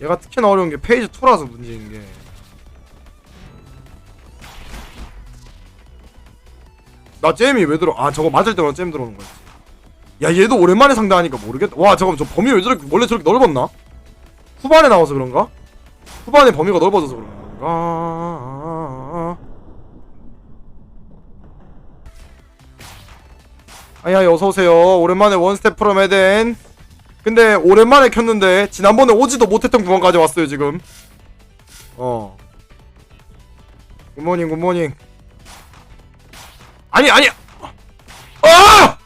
얘가 특히나 어려운 게 페이지 2라서 문제인 게. 나 잼이 왜 들어? 아 저거 맞을 때만 잼 들어오는 거야. 야 얘도 오랜만에 상대하니까 모르겠다. 와 잠깐 저 범위 왜 저렇게 원래 저렇게 넓었나? 후반에 나와서 그런가? 후반에 범위가 넓어져서 그런가? 아야 어서 오세요. 오랜만에 원스텝 프롬 에덴. 근데 오랜만에 켰는데 지난번에 오지도 못했던 구간까지 왔어요 지금. 어. 굿모닝 굿모닝. 아니 아니. 아!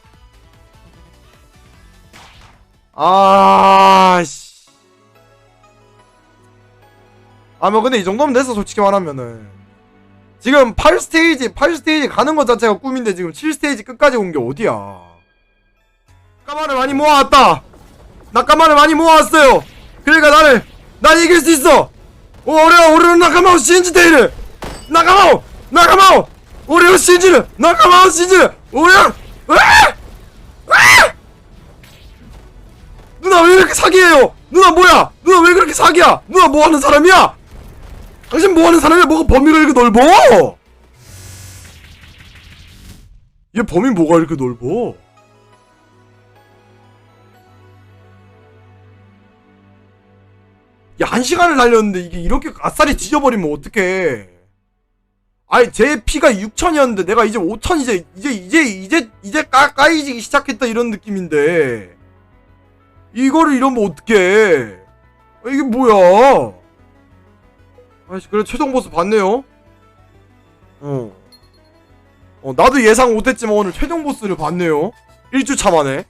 아 씨. 아뭐 근데 이 정도면 됐어 솔직히 말하면은. 지금 8스테이지 8스테이지 가는 것 자체가 꿈인데 지금 7스테이지 끝까지 온 게 어디야. 까마를 많이 모아왔다. 낙가마를 많이 모아왔어요. 그러니까 나를 난 이길 수 있어. 오, 오레오 오레오 나카마오 신지테이를 나카마오 나카마오 오레오 신지를 나카마오 신지를 오레오 아! 아! 누나 왜 이렇게 사기예요? 누나 뭐야? 누나 왜 그렇게 사기야? 누나 뭐 하는 사람이야? 당신 뭐 하는 사람이야? 뭐가 범위가 이렇게 넓어? 얘 범위 뭐가 이렇게 넓어? 야, 한 시간을 달렸는데 이게 이렇게 아싸리 뒤져버리면 어떡해. 아니, 제 피가 6천이었는데 내가 이제 5천 이제, 이제, 이제, 이제, 이제 까, 까이지기 시작했다 이런 느낌인데. 이거를 이러면 어떡해. 아, 이게 뭐야. 아이씨, 그래, 최종 보스 봤네요. 어. 어, 나도 예상 못했지만 오늘 최종 보스를 봤네요. 1주차 만에.